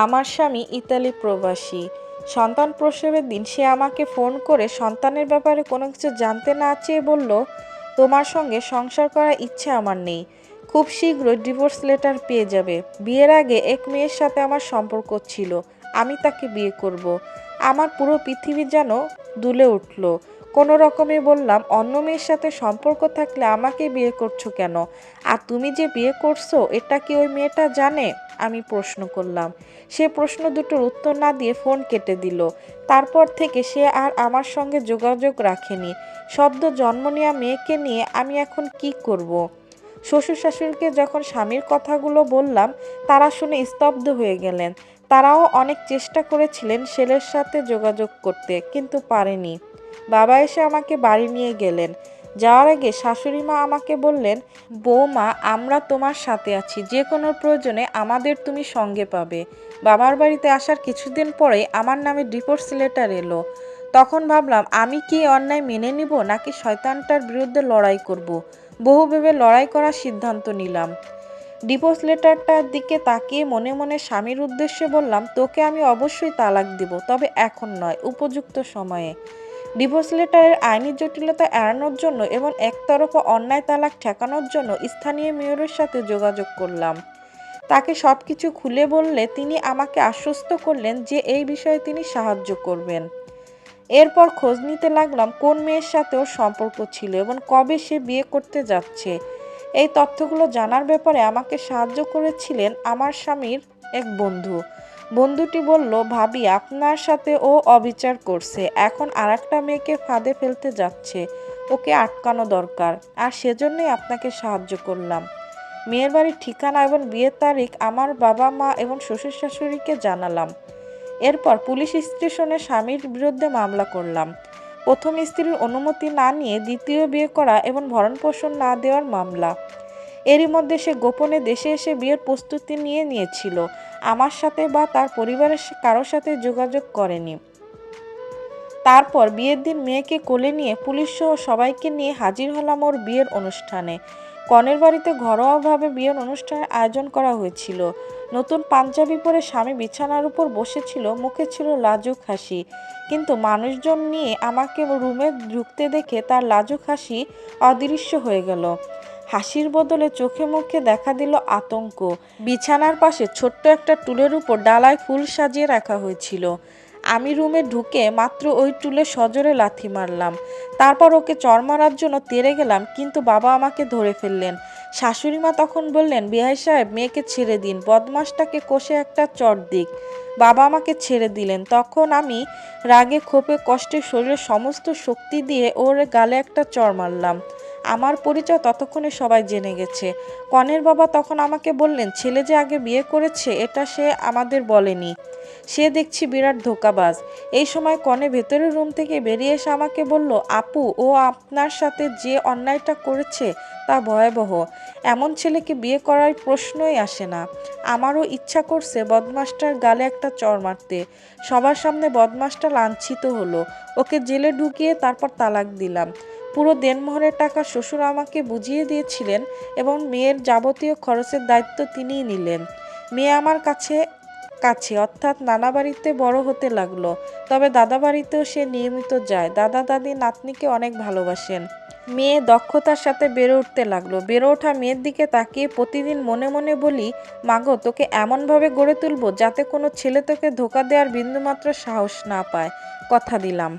আমার স্বামী ইতালি প্রবাসী। সন্তান প্রসবের দিন সে আমাকে ফোন করে সন্তানের ব্যাপারে কোনো কিছু জানতে না চেয়ে বলল, তোমার সঙ্গে সংসার করার ইচ্ছে আমার নেই। খুব শীঘ্রই ডিভোর্স লেটার পেয়ে যাবে। বিয়ের আগে এক মেয়ের সাথে আমার সম্পর্ক ছিল। আমি তাকে বিয়ে করব। আমার পুরো পৃথিবী যেন দুলে উঠল। কোনো রকমে বললাম, অন্য মেয়ের সাথে সম্পর্ক থাকলে আমাকে বিয়ে করছ কেন? আর তুমি যে বিয়ে করছ, এটা কি ওই মেয়েটা জানে? আমি প্রশ্ন করলাম। সে প্রশ্ন দুটোর উত্তর না দিয়ে ফোন কেটে দিল। তারপর থেকে সে আর আমার সঙ্গে যোগাযোগ রাখেনি। সদ্য জন্ম নেওয়া মেয়েকে নিয়ে আমি এখন কি করব। শ্বশুর শাশুড়িকে যখন স্বামীর কথাগুলো বললাম, তারা শুনে স্তব্ধ হয়ে গেলেন। তারাও অনেক চেষ্টা করেছিলেন ছেলের সাথে যোগাযোগ করতে, কিন্তু পারেনি। বাবা এসে আমাকে বাড়ি নিয়ে গেলেন। যাওয়ার আগে শাশুড়ি মা আমাকে বললেন, বৌমা, আমরা তোমার সাথে আছি। যে কোনো প্রয়োজনে আমাদের তুমি সঙ্গে পাবে। বাবার বাড়িতে আসার কিছুদিন পরেই আমার নামে ডিভোর্স লেটার এলো। তখন ভাবলাম, আমি কি অন্যায় মেনে নিব নাকি শয়তানটার বিরুদ্ধে লড়াই করব। বহু ভেবে লড়াই করার সিদ্ধান্ত নিলাম। ডিভোর্স লেটারটার দিকে তাকিয়ে মনে মনে স্বামীর উদ্দেশ্যে বললাম, তোকে আমি অবশ্যই তালাক দিব, তবে এখন নয়, উপযুক্ত সময়ে। ডিভোর্স লেটারের আইনি জটিলতা এড়ানোর জন্য এবং একতরফা অন্যায় তালাক ঠেকানোর জন্য স্থানীয় মেয়রের সাথে যোগাযোগ করলাম। তাকে সব কিছু খুলে বললে তিনি আমাকে আশ্বস্ত করলেন যে এই বিষয়ে তিনি সাহায্য করবেন। এরপর খোঁজ নিতে লাগলাম কোন মেয়ের সাথে ওর সম্পর্ক ছিল এবং কবে সে বিয়ে করতে যাচ্ছে। এই তথ্যগুলো জানার ব্যাপারে আমাকে সাহায্য করেছিলেন আমার স্বামীর এক বন্ধু। বন্ধুটি বলল, ভাবি, আপনার সাথে ও অবিচার করছে। এখন আর একটা মেয়েকে ফাঁদে ফেলতে যাচ্ছে। ওকে আটকানো দরকার। আর সেজন্যই আপনাকে সাহায্য করলাম। মেয়ের বাড়ির ঠিকানা এবং বিয়ের তারিখ আমার বাবা মা এবং শ্বশুর শাশুড়িকে জানালাম। এরপর পুলিশ স্টেশনে স্বামীর বিরুদ্ধে মামলা করলাম। প্রথম স্ত্রীর অনুমতি না নিয়ে দ্বিতীয় বিয়ে করা এবং ভরণ পোষণ না দেওয়ার মামলা। এরই মধ্যে সে গোপনে দেশে এসে বিয়ের প্রস্তুতি নিয়ে নিয়েছিল। আমার সাথে বা তার পরিবারের কারোর সাথে যোগাযোগ করেনি। তারপর বিয়ের দিন মেয়েকে কোলে নিয়ে পুলিশ সহ সবাইকে নিয়ে হাজির হলাম ওর বিয়ের অনুষ্ঠানে। কনের বাড়িতে ঘরোয়াভাবে বিয়ের অনুষ্ঠানের আয়োজন করা হয়েছিল। নতুন পাঞ্জাবি পরে স্বামী বিছানার উপর বসেছিল, মুখে ছিল লাজুক হাসি। কিন্তু মানুষজন নিয়ে আমাকে রুমে ঢুকতে দেখে তার লাজুক হাসি অদৃশ্য হয়ে গেল। হাসির বদলে চোখে মুখে দেখা দিল আতঙ্ক। বিছানার পাশে ছোট্ট একটা টুলের উপর ডালায় ফুল সাজিয়ে রাখা হয়েছিল। আমি রুমে ঢুকে মাত্র ওই টুলে সজোরে লাথি মারলাম। তারপর ওকে চর মারার জন্য তেরে গেলাম, কিন্তু বাবা আমাকে ধরে ফেললেন। শাশুড়ি মা তখন বললেন, বিহাই সাহেব, মেয়েকে ছেড়ে দিন বদমাসটাকে কষে একটা চট দিক। বাবা আমাকে ছেড়ে দিলেন। তখন আমি রাগে ক্ষোভে কষ্টে শরীরের সমস্ত শক্তি দিয়ে ওর গালে একটা চর মারলাম। আমার পরিচয় ততক্ষণে সবাই জেনে গেছে। কনের বাবা তখন আমাকে বললেন, ছেলে যে আগে বিয়ে করেছে, এটা সে আমাদের বলেনি। সে দেখছি বিরাট ধোকাবাজ। এই সময় কনে ভেতরের রুম থেকে বেরিয়ে এসে আমাকে বলল, আপু, ও আপনার সাথে যে অন্যায়টা করেছে, তা ভয়াবহ। এমন ছেলেকে বিয়ে করার প্রশ্নই আসে না। আমারও ইচ্ছা করছে বদমাসটার গালে একটা চর মারতে। সবার সামনে বদমাসটা লাঞ্ছিত হলো। ওকে জেলে ঢুকিয়ে তারপর তালাক দিলাম। পুরো দেনমোহরের টাকা শ্বশুর আমাকে বুঝিয়ে দিয়েছিলেন এবং মেয়ের যাবতীয় খরচের দায়িত্ব তিনিই নিলেন। মেয়ে আমার কাছে কাছে, অর্থাৎ নানা বাড়িতে বড় হতে লাগল। তবে দাদা বাড়িতেও সে নিয়মিত যায়। দাদা দাদি নাতনিকে অনেক ভালোবাসেন। মেয়ে দক্ষতার সাথে বেড়ে উঠতে লাগল। বেড়ে ওঠা মেয়ের দিকে তাকিয়ে প্রতিদিন মনে মনে বলি, মাগো, তোকে এমনভাবে গড়ে তুলবো যাতে কোনো ছেলে তোকে ধোকা দেওয়ার বিন্দুমাত্র সাহস না পায়। কথা দিলাম।